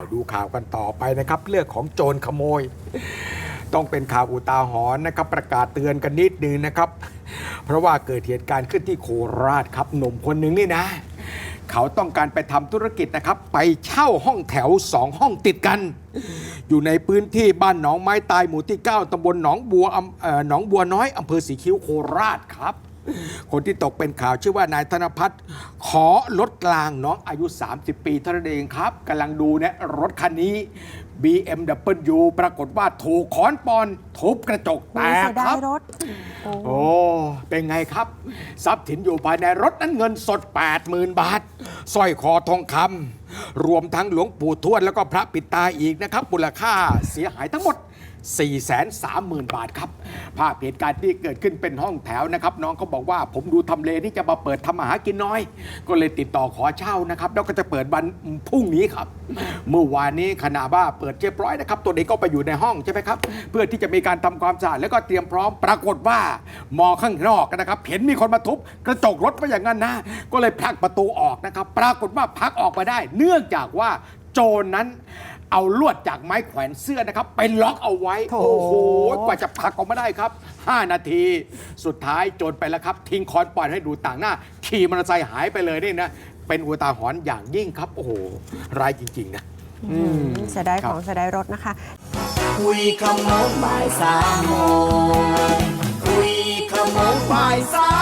ดูข่าวกันต่อไปนะครับเรื่องของโจรขโมย ต้องเป็นข่าวอุตาหรณ์นะครับ ประกาศเตือนกันนิดนึงนะครับ เพราะว่าเกิดเหตุการณ์ขึ้นที่โคราชครับหนุ่มคนหนึ่งนี่นะ เขาต้องการไปทำธุรกิจนะครับ ไปเช่าห้องแถวสองห้องติดกัน อยู่ในพื้นที่บ้านหนองไม้ตายหมู่ที่ 9ตำบลหนองบัวหนองบัวน้อยอำเภอสีคิ้วโคราชครับ คนที่ตกเป็นข่าวชื่อว่านายธนพัฒน์ขอลดกลางน้องอายุ 30 ปีเท่านั้นเองครับกำลังดูเนี่ยรถคันนี้ BMW ปรากฏว่าถูกค้อนปอนทุบกระจกแตอุ๊ยกเสียคดารัยบรถโอ้โอ้ เป็นไงครับ ทรัพย์สินอยู่ภายในรถนั้นเงินสด 80,000 บาทสร้อยคอทองคำรวมทั้งหลวงปู่ทวดแล้วก็พระปิดตาอีกนะครับมูลค่าเสียหายทั้งหมด 430,000 บาทครับ ภาพเหตุการณ์ที่เกิดขึ้นเป็นห้องแถวนะครับ น้องเขาบอกว่าผมดูทำเลที่จะมาเปิดทำอาหากินน้อย ก็เลยติดต่อขอเช่านะครับแล้วก็จะเปิดวันพรุ่งนี้ครับ เมื่อวานนี้ขณะว่าเปิดเรียบร้อยนะครับตัวเด็กก็ไปอยู่ในห้องใช่ไหมครับ เพื่อที่จะมีการทำความสะอาดแล้วก็เตรียมพร้อมปรากฏว่ามองข้างนอกนะครับเห็นมีคนมาทุบกระจกรถไว้อย่างนั้นนะก็เลยผลักประตูออกนะครับ ปรากฏว่าพักออกมาได้ เนื่องจากว่าโจรนั้น เอาลวดจากไม้แขวนเสื้อนะครับ ไปล็อกเอาไว้โถโอ้โห กว่าจะผลักออกมาได้ครับ 5 นาที สุดท้ายโจรไปแล้วครับ ทิ้งคอนปล่อยให้ดูต่างหน้า ขี่มอเตอร์ไซค์หายไปเลยนี่นะ เป็นอุทาหรณ์อย่างยิ่งครับ โอ้โห ร้ายจริง ๆ นะอืมเสียดายครัขบองเสียดายรถนะคะ คุยขโมงบ่ายสามโมงคุยขโมงบ่ายสาม